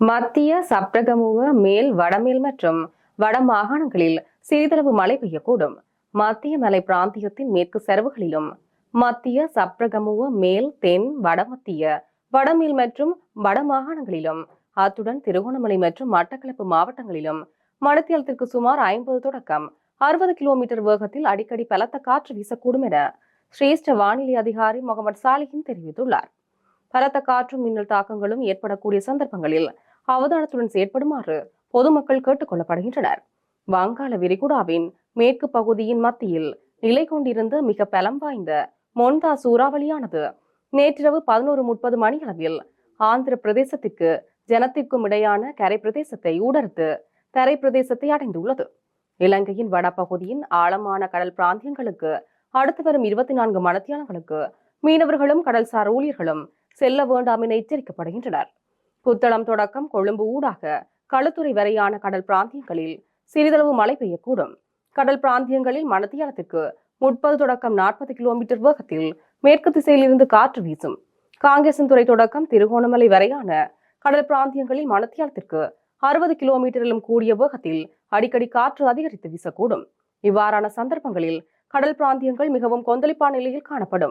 மத்திய சப்ரகமுவ மேல் வடமேல் மற்றும் வட மாகாணங்களில் சிறிதளவு மழை பெய்யக்கூடும். மத்திய மலை பிராந்தியத்தின் மேற்கு சரிவுகளிலும் மத்திய சப்ரகமுவ மேல் தென் வடமத்திய வடமேல் மற்றும் வட மாகாணங்களிலும் அத்துடன் திருகோணமலை மற்றும் மட்டக்களப்பு மாவட்டங்களிலும் மணித்தியாலத்திற்கு சுமார் ஐம்பது தொடக்கம் அறுபது கிலோமீட்டர் வேகத்தில் அடிக்கடி பலத்த காற்று வீசக்கூடும் என சிரேஷ்ட வானிலை அதிகாரி முகமது சாலிஹின் தெரிவித்துள்ளார். பலத்த காற்றும் மின்னல் தாக்கங்களும் ஏற்படக்கூடிய சந்தர்ப்பங்களில் அவதானத்துடன் செயற்படுமாறு பொதுமக்கள் கேட்டுக் கொள்ளப்படுகின்றனர். வங்காள விரிகுடாவின் மேற்கு பகுதியின் மத்தியில் நிலை கொண்டிருந்த மிக பலம் வாய்ந்த மொந்தா சூறாவளியானது நேற்றிரவு பதினோரு முப்பது மணியளவில் ஆந்திர பிரதேசத்திற்கு ஜனத்திற்கும் இடையான கரை பிரதேசத்தை ஊடறுத்து தரை பிரதேசத்தை அடைந்துள்ளது. இலங்கையின் வடபகுதியின் ஆழமான கடல் பிராந்தியங்களுக்கு அடுத்து வரும் இருபத்தி நான்கு மணத்தியானங்களுக்கு மீனவர்களும் கடல்சார் ஊழியர்களும் செல்ல வேண்டாம் என எச்சரிக்கப்படுகின்றனர். புத்தளம் தொடக்கம் கொழும்பு ஊடாக களுத்துறை வரையான கடல் பிராந்தியங்களில் சிறிதளவு மழை பெய்யக்கூடும். கடல் பிராந்தியங்களில் மணத்தியாலத்திற்கு முப்பது தொடக்கம் நாற்பது கிலோமீட்டர் வேகத்தில் மேற்கு திசையிலிருந்து காற்று வீசும். காங்கேசன்துறை தொடக்கம் திருகோணமலை வரையான கடல் பிராந்தியங்களில் மணத்தியாலத்திற்கு அறுபது கிலோமீட்டரிலும் கூடிய வேகத்தில் அடிக்கடி காற்று அதிகரித்து வீசக்கூடும். இவ்வாறான சந்தர்ப்பங்களில் கடல் பிராந்தியங்கள் மிகவும் கொந்தளிப்பான நிலையில் காணப்படும்.